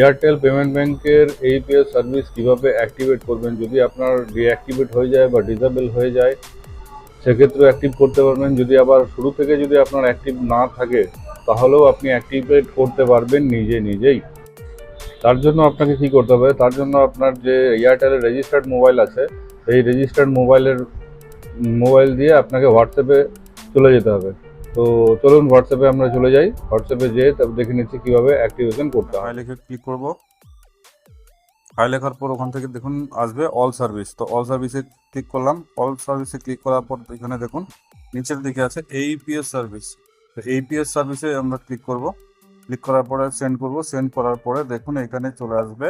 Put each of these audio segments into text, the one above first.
Airtel payment ব্যাংকের AEPS service কীভাবে activate করবেন? যদি আপনার ডিঅ্যাক্টিভেট হয়ে যায় বা ডিসেবল হয়ে যায় সেক্ষেত্রে অ্যাক্টিভ করতে পারবেন। যদি আবার শুরু থেকে যদি আপনার অ্যাক্টিভ না থাকে, তাহলেও আপনি অ্যাক্টিভেট করতে পারবেন নিজে নিজেই। তার জন্য আপনাকে কি করতে হবে? তার জন্য আপনার যে এয়ারটেলের রেজিস্টার্ড মোবাইল আছে, সেই রেজিস্টার্ড মোবাইলের মোবাইল দিয়ে আপনাকে হোয়াটসঅ্যাপে চলে যেতে হবে। তো চলুন হোয়াটসঅ্যাপে আমরা চলে যাই। হোয়াটসঅ্যাপে যেয়ে তারপর দেখে নিচ্ছি কীভাবে অ্যাক্টিভেশন করতে হয়। লিখে ক্লিক করব। হাই লেখার পর ওখান থেকে দেখুন, আসবে অল সার্ভিস তো অল সার্ভিসে ক্লিক করলাম। অল সার্ভিসে ক্লিক করার পর এখানে দেখুন, নিচের দিকে আছে এইপিএস সার্ভিস তো এইপিএস সার্ভিসে আমরা ক্লিক করব। ক্লিক করার পরে সেন্ড করব। সেন্ড করার পরে দেখুন, এখানে চলে আসবে।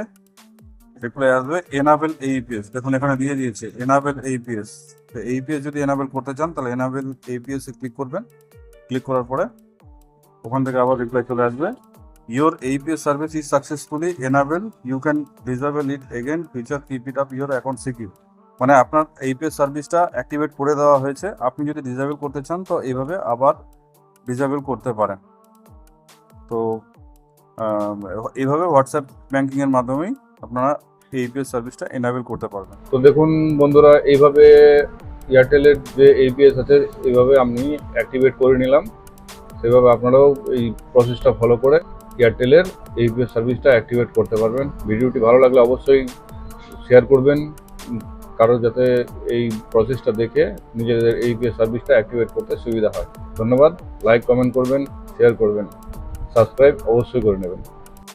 রিপ্লাই আসবে এনাবেল এইপিএস দেখুন, এখানে দিয়ে দিয়েছে এনাবেল এইপিএস তো এইপিএস যদি এনাবেল করতে চান, তাহলে এনাবেল এইপিএস এ ক্লিক করবেন। ক্লিক করার পরে ওখান থেকে আবার রিপ্লাই চলে আসবে। Your APS service is successfully enable you can disable it again Feature, keep it up. Your account secure. মানে আপনার এইপিএস সার্ভিসটা অ্যাক্টিভেট করে দেওয়া হয়েছে। আপনি যদি ডিসেবল করতে চান, তো এইভাবে আবার ডিসেবল করতে পারেন। তো এইভাবে হোয়াটসঅ্যাপ ব্যাঙ্কিংয়ের মাধ্যমেই আপনারা এইপিএস সার্ভিসটা এনাবেল করতে পারবেন। তো দেখুন বন্ধুরা, এইভাবে এয়ারটেলের যে এপিএস আছে এইভাবে আমি অ্যাক্টিভেট করে নিলাম। সেভাবে আপনারাও এই প্রসেসটা ফলো করে এয়ারটেলের এপিএস সার্ভিসটা অ্যাক্টিভেট করতে পারবেন। ভিডিওটি ভালো লাগলে অবশ্যই শেয়ার করবেন। কারও যাতে এই প্রসেসটা দেখে নিজেদের এইপিএস সার্ভিসটা অ্যাক্টিভেট করতে সুবিধা হয়। ধন্যবাদ। লাইক কমেন্ট করবেন শেয়ার করবেন। সাবস্ক্রাইব অবশ্যই করে নেবেন।